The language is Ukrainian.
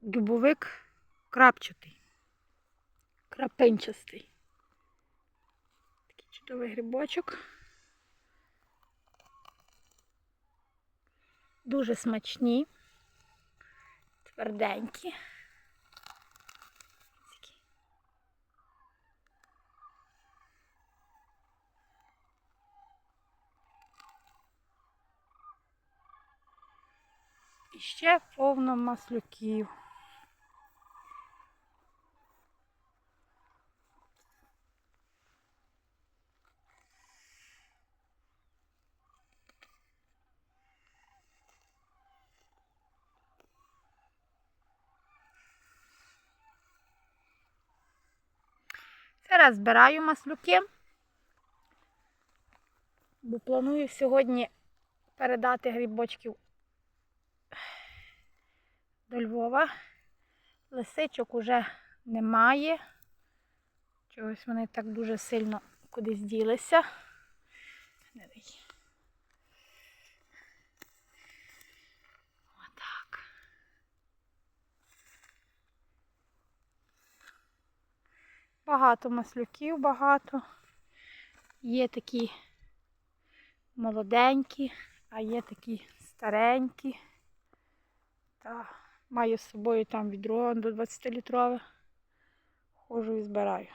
дубовик крапчатий, крапинчастий. Такий чудовий грибочок. Дуже смачні, тверденькі. І ще повно маслюків. Зараз збираю маслюки, бо планую сьогодні передати грибочків до Львова. Лисичок уже немає. Чогось вони так дуже сильно кудись ділися. Багато маслюків, багато. Є такі молоденькі, а є такі старенькі. Та маю з собою там відро до 20 літрове. Хожу і збираю.